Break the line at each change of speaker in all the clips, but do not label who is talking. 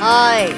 हाय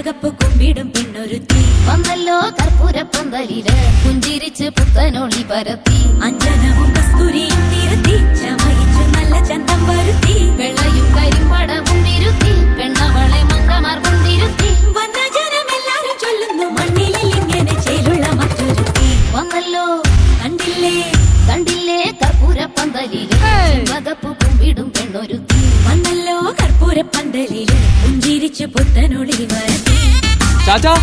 ചെമ്പകപ്പ് കുമ്പിടും പെണ്ണൊരുത്തി.
വന്നല്ലോ കർപ്പൂര പന്തലിൽ. പുഞ്ചിരിച്ച് പുത്തനൊളി പരത്തി.
അഞ്ജനവും കസ്തൂരിയും തീരത്തി. ചമയിച്ചു നല്ല ചന്തം വരുത്തി.
വെള്ളയും കരിമ്പടവും ഇരുത്തി പെണ്ണവളെ മങ്കമാർ കൊണ്ടിരുത്തി
വന്ന ജനമെല്ലാരും ചൊല്ലുന്നു മണ്ണിലിൽ ഇങ്ങനെ ചേലുള്ള മറ്റൊരുത്തി.
വന്നല്ലോ.
കണ്ടില്ലേ?
കണ്ടില്ലേ കർപ്പൂരപ്പന്തലിൽ മകപ്പു കുമ്പിടും പെണ്ണൊരു
വന്നല്ലോ കർപ്പൂരപ്പന്തലിൽ പുഞ്ചിരിച്ചു പുത്തനൊളി
ചാച്ചാ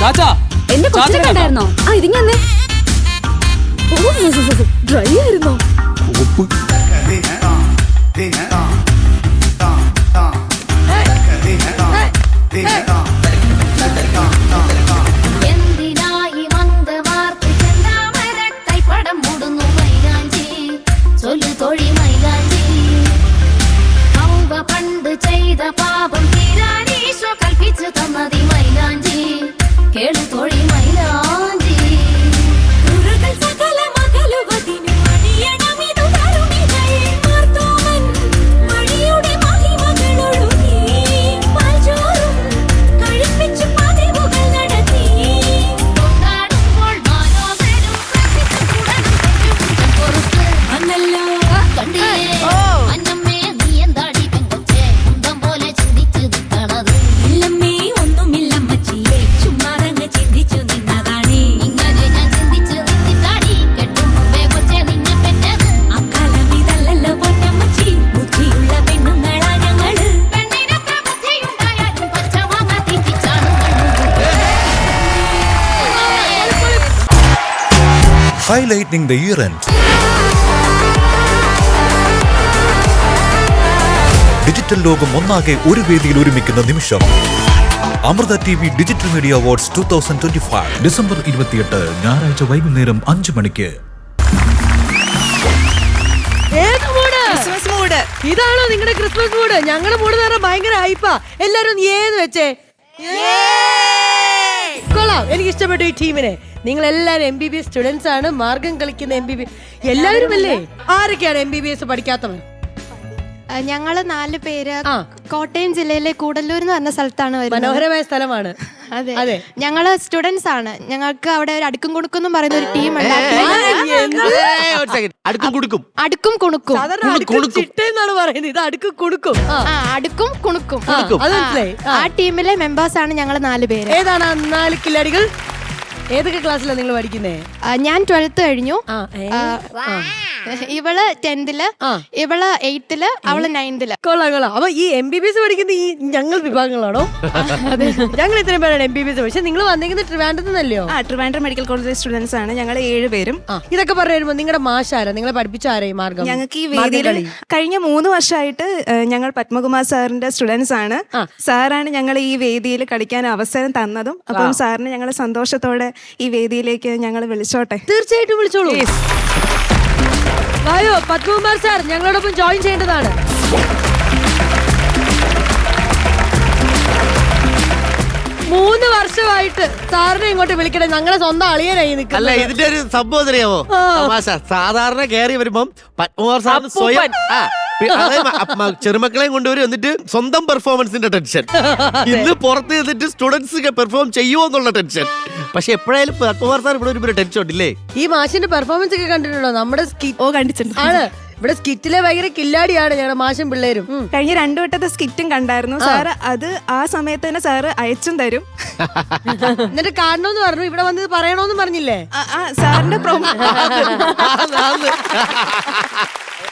ചാച്ചാ.
എന്റെ കൊച്ചിനെ കണ്ടായിരുന്നോ? ആ ഇതിങ്ങനെ ഡ്രൈ ആയിരുന്നോ?
എന്തിനായി
highlighting the year end. Digital ലോകം ഒന്നാകെ ഒരു വേദിയിൽ ഒരുമിക്കുന്ന നിമിഷം. Amrita T V digital media awards two thousand twenty five December ഇരുപത്തിയെട്ട് ഞായറാഴ്ച വൈകുന്നേരം അഞ്ച് മണിക്ക്.
ഏത് മൂഡ് ഇതാണോ നിങ്ങളുടെ ക്രിസ്മസ് മൂഡ് ഞങ്ങളുടെ മൂഡ് എന്ന് പറഞ്ഞാൽ ഭയങ്കര ഹൈപ്പാ എല്ലാരും ഏന്ന് ഏത് വെച്ചേ? കൊള്ളാം. എനിക്ക് ഇഷ്ടപ്പെട്ടു ഈ ടീമിനെ നിങ്ങൾ എല്ലാവരും M B B S students ആണ്. മാർഗം കളിക്കുന്ന എം ബി ബി എല്ലാവരും അല്ലേ ആരൊക്കെയാണ് എം ബി ബി എസ് പഠിക്കാത്തവർ
ഞങ്ങൾ നാല് പേര്
ആ.
കോട്ടയം ജില്ലയിലെ കൂടല്ലൂർ എന്ന് പറഞ്ഞ സ്ഥലത്താണ് വരുന്നത്.
മനോഹരമായ സ്ഥലമാണ്.
അതെ.
അതെ.
ഞങ്ങൾ സ്റ്റുഡൻസ് ആണ്. ഞങ്ങൾക്ക് അവിടെ ഒരു അടുക്കും കുണുക്കും പറയുന്ന ഒരു ടീം ഉണ്ട് ആ സെക്കൻഡ്
അടുക്കും കൊടുക്കും
അടുക്കും കുണുക്കും.
സാധാരണ അടുക്കും പറയുന്നത്. ഇത് അടുക്ക് കൊടുക്കും ആ,
ആ അടുക്കും കുണുക്കും.
ആ, അത് മനസ്സിലായി. ആ.
ആ ടീമിലെ മെമ്പേഴ്സ് ആണ് ഞങ്ങൾ നാല് പേര്.
ഏതാണ് ആ നാല് കില്ലാടികൾ? ഏതൊക്കെ ക്ലാസ്സിലാണ് നിങ്ങൾ പഠിക്കുന്നേ?
ഞാൻ ട്വൽത്ത് കഴിഞ്ഞു. ഇവൾ
ടെൻത്തിൽ.
ഇവൾ എയ്ത്തിൽ അവൾ നയൻത്തിൽ
കൊള്ളാം കൊള്ളാം. അപ്പൊ ഈ എം ബി ബി എസ് പഠിക്കുന്ന ഈ ഞങ്ങൾ വിഭാഗങ്ങളാണോ? ഞങ്ങൾ ഇത്രയും പേരാണ് എം ബി ബി എസ് പക്ഷെ നിങ്ങൾ വന്നിരിക്കുന്നത് ട്രിവാൻഡ്രത്ത് നിന്നല്ലയോ?
ആ ട്രിവാൻഡ്രം മെഡിക്കൽ കോളേജ് സ്റ്റുഡൻസ് ആണ്. ഞങ്ങൾ ഏഴ് പേരും.
ഇതൊക്കെ പറഞ്ഞു വരുമ്പോൾ നിങ്ങളുടെ മാഷാരാ നിങ്ങളെ പഠിപ്പിച്ച ആരെയും മാർഗം?
ഞങ്ങൾക്ക് ഈ വേദിയിൽ കഴിഞ്ഞ മൂന്ന് വർഷമായിട്ട് ഞങ്ങൾ പത്മകുമാർ സാറിന്റെ സ്റ്റുഡൻസ് ആണ്. സാറാണ് ഞങ്ങൾ ഈ വേദിയിൽ കളിക്കാൻ അവസരം തന്നതും. അപ്പം സാറിന് ഞങ്ങൾ സന്തോഷത്തോടെ ഈ വേദിയിലേക്ക് ഞങ്ങൾ വിളിച്ചോട്ടെ?
തീർച്ചയായിട്ടും വിളിച്ചോളൂ. വായോ പത്മകുമാർ സാർ ഞങ്ങളോടൊപ്പം ജോയിൻ ചെയ്യേണ്ടതാണ്. മൂന്ന് വർഷമായിട്ട് സാറിനെ ഇങ്ങോട്ട് വിളിക്കണേ ഞങ്ങളുടെ സ്വന്തം അളിയനായി
അല്ല
നിൽക്കുന്നത്
ഇതിന്റെ ഒരു സംഭവം അറിയാമോ തമാശ. സാധാരണ കയറി വരുമ്പം പത്മകുമാർ സാർ സ്വയം ആ, ചെറുമക്കളെയും കൊണ്ടുവരും എന്നിട്ട് സ്വന്തം പെർഫോമൻസിന്റെ ടെൻഷൻ ഇന്ന് പുറത്ത് നിന്നിട്ട് സ്റ്റുഡൻസ് പെർഫോം ചെയ്യുമോ എന്നുള്ള ടെൻഷൻ പക്ഷെ എപ്പോഴായാലും സാർ ഇവിടെ ഒരു ടെൻഷൻ ഉണ്ടല്ലേ?
ഈ മാഷിന്റെ പെർഫോമൻസ് ഒക്കെ കണ്ടിട്ടുണ്ടോ? നമ്മുടെ സ്കിറ്റ്
ഓ കണ്ടിട്ടുണ്ട്
ആണ്. ഇവിടെ സ്കിറ്റിലെ ഭയങ്കര കില്ലാടിയാണ് ഞങ്ങളുടെ മാഷും പിള്ളേരും.
കഴിഞ്ഞ രണ്ടു വട്ടത്തെ സ്കിറ്റും കണ്ടായിരുന്നു. സാറ് അത് ആ സമയത്ത് തന്നെ സാറ് അയച്ചും തരും.
എന്നിട്ട് കാണണമെന്ന് പറഞ്ഞു. ഇവിടെ വന്നത് പറയണോന്ന് പറഞ്ഞില്ലേ?
സാറിന്റെ പ്രൊമോ
അതാണ്.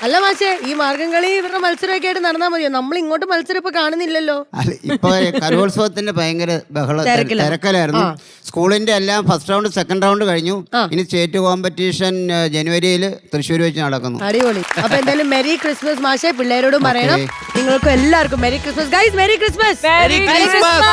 അല്ല മാഷേ ഈ മാർഗം കളി ഇവരുടെ മത്സരമൊക്കെ ആയിട്ട് നടന്നാൽ മതിയോ? നമ്മൾ ഇങ്ങോട്ട് മത്സരം ഇപ്പൊ കാണുന്നില്ലല്ലോ.
അല്ല, ഇപ്പൊ കലോത്സവത്തിന്റെ ഭയങ്കര ബഹള
തിരക്കിലാ.
തിരക്കലായിരുന്നു. സ്കൂളിന്റെ എല്ലാം ഫസ്റ്റ് റൗണ്ട് സെക്കൻഡ് റൗണ്ട് കഴിഞ്ഞു. ഇനി സ്റ്റേറ്റ് കോമ്പറ്റീഷൻ ജനുവരിയിൽ തൃശ്ശൂർ വെച്ച് നടക്കുന്നു.
അടിപൊളി. അപ്പൊ എന്തായാലും മെരി ക്രിസ്മസ് മാഷേ പിള്ളേരോടും പറയണം. നിങ്ങൾക്കും എല്ലാവർക്കും merry Christmas guys merry Christmas
Merry Christmas.